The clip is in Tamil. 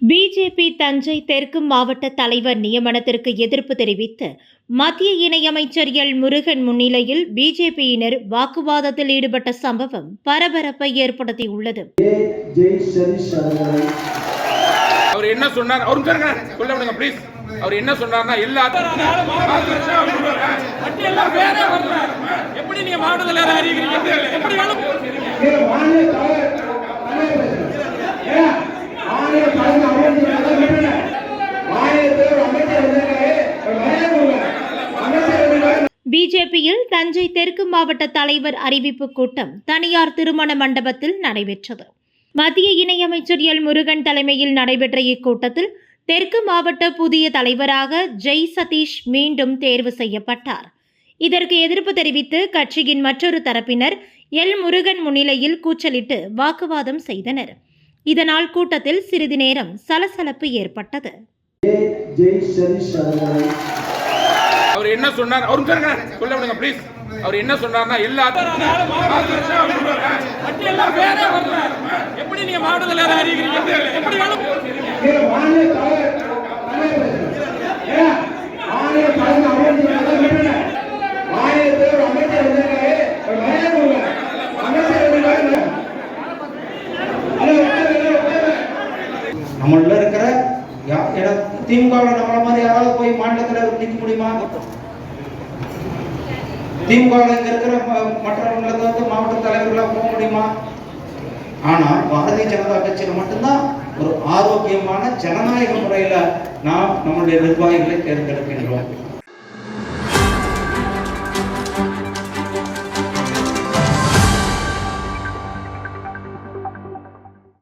பிஜேபி தஞ்சை தெற்கு மாவட்ட தலைவர் நியமனத்திற்கு எதிர்ப்பு தெரிவித்து மத்திய இணையமைச்சர் எல். முருகன் முன்னிலையில் பிஜேபியினர் வாக்குவாதத்தில் ஈடுபட்ட சம்பவம் பரபரப்பை ஏற்படுத்தியுள்ளது. அவர் என்ன சொன்னார்? அவர் சொல்லுங்க சொல்ல விடுங்க ப்ளீஸ் அவர் என்ன சொன்னார்னா எல்லா. எப்படி நீங்க மாவட்டத்தில் ஏபியில் தஞ்சை தெற்கு மாவட்ட தலைவர் அறிவிப்பு கூட்டம் தனியார் திருமண மண்டபத்தில் நடைபெற்றது. மத்திய இணையமைச்சர் எல். முருகன் தலைமையில் நடைபெற்ற இக்கூட்டத்தில் தெற்கு மாவட்ட புதிய தலைவராக ஜெய் சதீஷ் மீண்டும் தேர்வு செய்யப்பட்டார். இதற்கு எதிர்ப்பு தெரிவித்து கட்சியின் மற்றொரு தரப்பினர் எல். முருகன் முன்னிலையில் கூச்சலிட்டு வாக்குவாதம் செய்தனர். இதனால் கூட்டத்தில் சிறிது நேரம் சலசலப்பு ஏற்பட்டது. அவர் என்ன சொன்னார்? அவர் சொல்ல விடுங்க ப்ளீஸ் அவர் என்ன சொன்னார்னா எல்லா எல்லாம் வேற வரல. எப்படி நீங்க மாவட்டத்தில். நம்மள இருக்கிற திமுகவில் நம்மள மாதிரி யாராவது போய் மாநிலத்தில் நிற்க முடியுமா? திமுகவில் இங்க இருக்கிற ம- மற்றவங்களுக்கு வந்து மாவட்ட தலைவர்களாக போக முடியுமா? ஆனால் பாரதிய ஜனதா கட்சியில் மட்டும்தான் ஒரு ஆரோக்கியமான ஜனநாயக முறையில் நாம் நம்மளுடைய நிர்வாகிகளை தேர்ந்தெடுக்கின்றோம்.